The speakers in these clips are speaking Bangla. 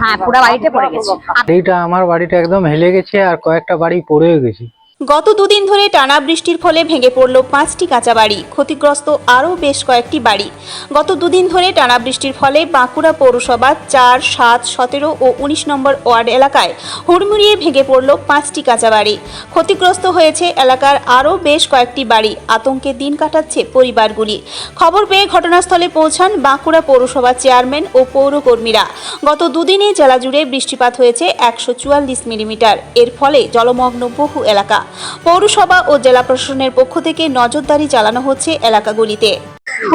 হ্যাঁ পুরো বাড়িতে পড়ে গেছে। এইটা আমার বাড়িটা একদম হেলে গেছে আর কয়েকটা বাড়ি পড়েও গেছে। গত দুদিন ধরে টানা বৃষ্টির ফলে ভেঙে পড়ল পাঁচটি কাঁচা বাড়ি ক্ষতিগ্রস্ত আরও বেশ কয়েকটি বাড়ি। গত দুদিন ধরে টানা বৃষ্টির ফলে বাঁকুড়া পৌরসভা চার, সাত, সতেরো ও উনিশ নম্বর ওয়ার্ড এলাকায় হুড়মুড়িয়ে ভেঙে পড়ল পাঁচটি কাঁচা বাড়ি ক্ষতিগ্রস্ত হয়েছে এলাকার আরও বেশ কয়েকটি বাড়ি। আতঙ্কে দিন কাটাচ্ছে পরিবারগুলি। খবর পেয়ে ঘটনাস্থলে পৌঁছান বাঁকুড়া পৌরসভা চেয়ারম্যান ও পৌরকর্মীরা। গত দুদিনে জেলা জুড়ে বৃষ্টিপাত হয়েছে একশো চুয়াল্লিশ মিলিমিটার। এর ফলে জলমগ্ন বহু এলাকা। পৌরসভা ও জেলা প্রশাসনের পক্ষ থেকে নজরদারি চালানো হচ্ছে এলাকাগুলিতে।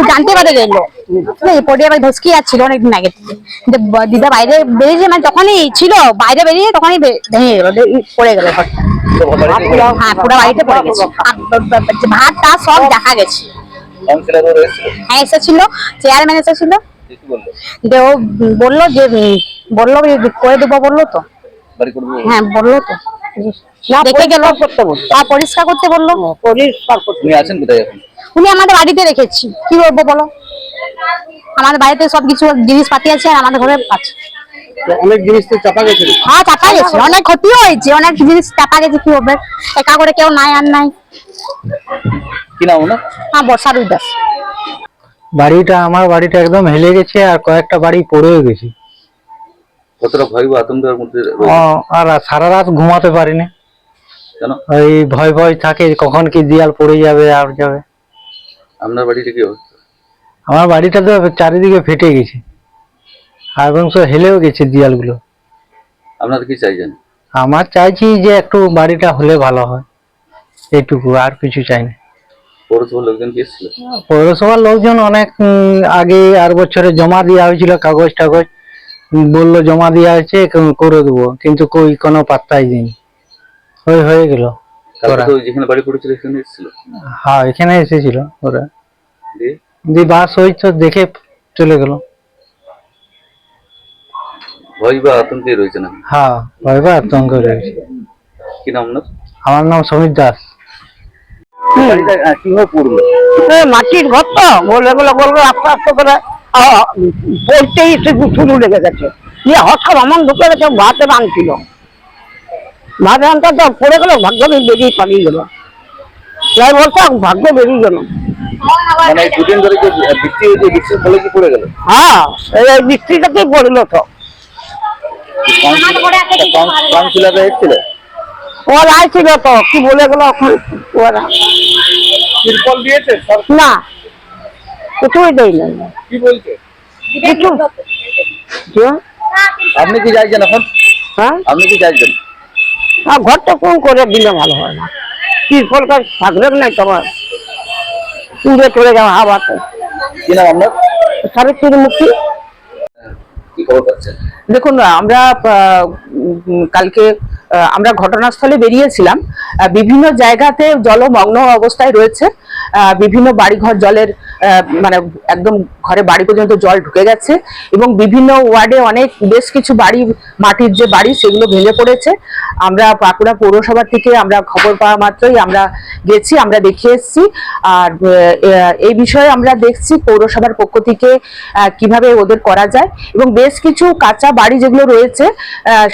জানতে পারে গেল আবার ধসকি যাচ্ছিল অনেকদিন আগে। দিদা বাইরে বেরিয়েছে মানে যখনই ছিল, বাইরে বেরিয়ে তখনই ভেঙে গেল পড়ে গেল হ্যাঁ পুরো বাড়িতে পড়ে গেছে। ব- ভাতটা সব দেখা গেছে। হ্যাঁ এসেছিল চেয়ারম্যান এসেছিল যে ও বলল যে বলল করে দেবো বলল তো। হ্যাঁ বলল তো। দেখে গেল। পরিষ্কার করতে বলল। পরিষ্কার করতে আছেন কোথায় এখন? উনি আমাদের বাড়িতে রেখেছি। কি করব বলো? আমাদের বাড়িতে সব কিছু জিনিসপাতি আছে আর আমাদের ঘরে আছে। অনেক জিনিস তো চাপা গেছে হ্যাঁ চাপা গেছে। অনেক ক্ষতিও হয়েছে অনেক জিনিস চাপা গেছে কি হবে একা করে কেউ নাই আর নাই। কি নাম না হ্যাঁ বাড়িটা আমার বাড়িটা একদম হেলে গেছে আর কয়েকটা বাড়ি পড়েও গেছে। কতটা ভয় বা আতঙ্কের মধ্যে আর সারা রাত ঘুমাতে পারিনি। কেন? ওই ভয় ভয় থাকে কখন কি দেয়াল পড়ে যাবে আর যাবে। আপনার বাড়িতে কি অবস্থা? আমার বাড়িটা তো চারিদিকে ফেটে গেছে। আর এবং হেলেও গেছে দেয়ালগুলো। আপনারা কি চাইছেন? আমার চাইছি যে একটু বাড়িটা হলে ভালো হয়। এইটুকু আর কিছু চাই না। পৌরসভার লোকজন পৌরসভার লোকজন অনেক আগে আর বছরে জমা দেওয়া হয়েছিল কাগজ টাগজ বলল জমা দেওয়া হয়েছে করে দেবো। কিন্তু কই কোনো পাত্তাই দিন ওই হয়ে গেল যেখানে বাড়ি পড়েছিল সেখানে এসেছিল? হ্যাঁ এখানে এসেছিল ওরা। দিয়ে? বাস ওই তো দেখে চলে গেল। ভয় বা আতঙ্কে রয়েছে না হ্যাঁ ভয় বা আতঙ্ক রয়েছে। কি নাম আপনার আমার নাম সমীর দাস। কীভাবে পড়ল? মাটির ঘর তো। বলে বলে বলবে আস্তে আস্তে করে পড়তেই সে শুরু লেগে গেছে। দিয়ে হঠাৎ আমার ঢুকে গেছে ভাতের আনছিল ভাতের আনটা তো পড়ে গেল ভাগ্য বেরিয়ে পালিয়ে গেল। তাই বলছে ভাগ্য বেরিয়ে গেল। মানে দুদিন ধরে যে বৃষ্টি হয়েছে বৃষ্টির ফলে কি পড়ে গেল? হ্যাঁ এই এই বৃষ্টিটাতেই পড়ল তো। কাউন্সিলর এসেছিল? ওরা আইছিল তো কি বলে গেল ওরা তিরপল দিয়েছে? না কিছুই দেয় না। কি বলছে? কিছু? আপনি কি চাইছেন এখন? হ্যাঁ? আপনি কি চাইছেন? আর ঘরটা কোন করে দিলে ভালো হয় না। কি সরকার থাকলে নাই তোমার? পুড়ে চলে যাওয়া হাওয়াতে কি নাম আপনার? সাবিত্রী মুক্তি দেখুন আমরা কালকে আমরা ঘটনাস্থলে বেরিয়েছিলাম। বিভিন্ন জায়গাতে জলমগ্ন অবস্থায় রয়েছে। আহ, বিভিন্ন বাড়িঘর জলের মানে একদম ঘরে বাড়ি পর্যন্ত জল ঢুকে গেছে এবং বিভিন্ন ওয়ার্ডে অনেক বেশ কিছু বাড়ি, মাটির যে বাড়ি সেগুলো ভেঙে পড়েছে। আমরা বাঁকুড়া পৌরসভা থেকে আমরা খবর পাওয়া মাত্রই আমরা গেছি, আমরা দেখে এসেছি। আর এই বিষয়ে আমরা দেখছি পৌরসভার পক্ষ থেকে কীভাবে ওদের করা যায় এবং বেশ কিছু কাঁচা বাড়ি যেগুলো রয়েছে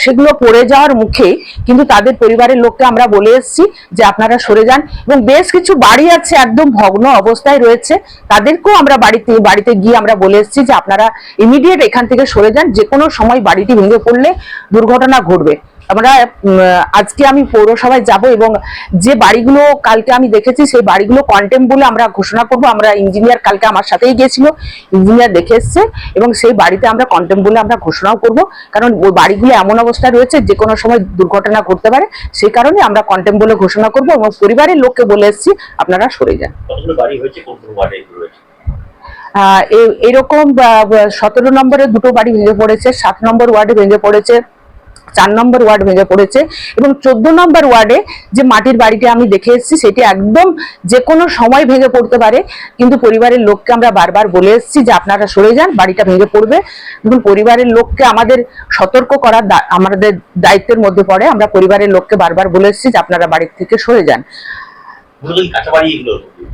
সেগুলো পড়ে যাওয়ার মুখে কিন্তু তাদের পরিবারের লোককে আমরা বলে এসেছি যে আপনারা সরে যান। এবং বেশ কিছু বাড়ি আছে একদম ভগ্ন অবস্থায় রয়েছে তাদেরকেও আমরা বাড়িতে বাড়িতে গিয়ে আমরা বলে এসেছি যে আপনারা ইমিডিয়েট এখান থেকে সরে যান যে কোনো সময় বাড়িটি ভেঙে পড়লে দুর্ঘটনা ঘটবে। আমরা আজকে আমি পৌরসভায় যাব এবং যে বাড়িগুলো কালকে আমি দেখেছি সেই বাড়িগুলো কন্টেম বলে আমরা ঘোষণা করব। আমরা ইঞ্জিনিয়ার কালকে আমার সাথেই গিয়েছিল ইঞ্জিনিয়ার দেখে এসছে এবং সেই বাড়িতে আমরা কন্টেম বলে আমরা ঘোষণাও করব। কারণ ওই বাড়িগুলো এমন অবস্থায় রয়েছে যে কোনো সময় দুর্ঘটনা ঘটতে পারে সেই কারণে আমরা কন্টেম বলে ঘোষণা করব এবং পরিবারের লোককে বলে এসেছি আপনারা সরে যান। বাড়ি হয়েছে কোন কোন ওয়ার্ডে রয়েছে? এরকম সতেরো নম্বরে দুটো বাড়ি ভেঙে পড়েছে সাত নম্বর ওয়ার্ডে ভেঙে পড়েছে। চার নম্বর ওয়ার্ড ভেঙে পড়েছে এবং চোদ্দ নম্বর ওয়ার্ডে যে মাটির বাড়িটি আমি দেখে এসেছি সেটি একদম যে কোনো সময় ভেঙে পড়তে পারে। কিন্তু পরিবারের লোককে আমরা বারবার বলে এসেছি যে আপনারা সরে যান বাড়িটা ভেঙে পড়বে। এবং পরিবারের লোককে আমাদের সতর্ক করার আমাদের দায়িত্বের মধ্যে পড়ে। আমরা পরিবারের লোককে বারবার বলে এসেছি যে আপনারা বাড়ির থেকে সরে যান।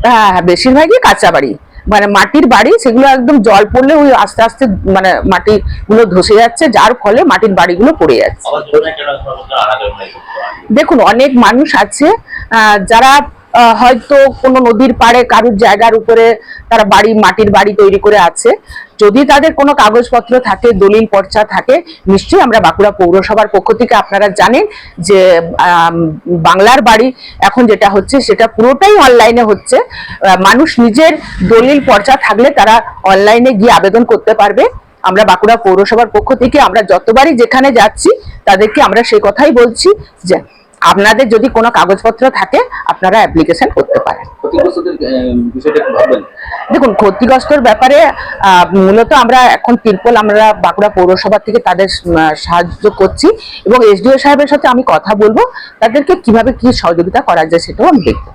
হ্যাঁ হ্যাঁ বেশিরভাগই কাঁচা বাড়ি। মানে মাটির বাড়ি সেগুলো একদম জল পড়লে ওই আস্তে আস্তে মানে মাটি গুলো ধসে যাচ্ছে যার ফলে মাটির বাড়িগুলো পড়ে যাচ্ছে। দেখুন অনেক মানুষ আছে আহ, যারা হয়তো কোনো নদীর পাড়ে কারুর জায়গার উপরে তারা বাড়ি, মাটির বাড়ি তৈরি করে আছে। যদি তাদের কোনো কাগজপত্র থাকে, দলিল পর্চা থাকে, নিশ্চয়ই আমরা বাঁকুড়া পৌরসভার পক্ষ থেকে আপনারা জানেন যে বাংলার বাড়ি এখন যেটা হচ্ছে, সেটা পুরোটাই অনলাইনে হচ্ছে। মানুষ নিজের দলিল পর্চা থাকলে তারা অনলাইনে গিয়ে আবেদন করতে পারবে। আমরা বাঁকুড়া পৌরসভার পক্ষ থেকে আমরা যতবারই যেখানে যাচ্ছি, তাদেরকে আমরা সেই কথাই বলছি যে আপনাদের যদি কোনো কাগজপত্র থাকে আপনারা অ্যাপ্লিকেশন করতে পারেন। দেখুন ক্ষতিগ্রস্তর ব্যাপারে আহ, মূলত আমরা এখন তিরপল আমরা বাঁকুড়া পৌরসভা থেকে তাদের সাহায্য করছি এবং এসডিও সাহেবের সাথে আমি কথা বলব তাদেরকে কীভাবে কি সহযোগিতা করা যায় সেটাও আমি দেখব।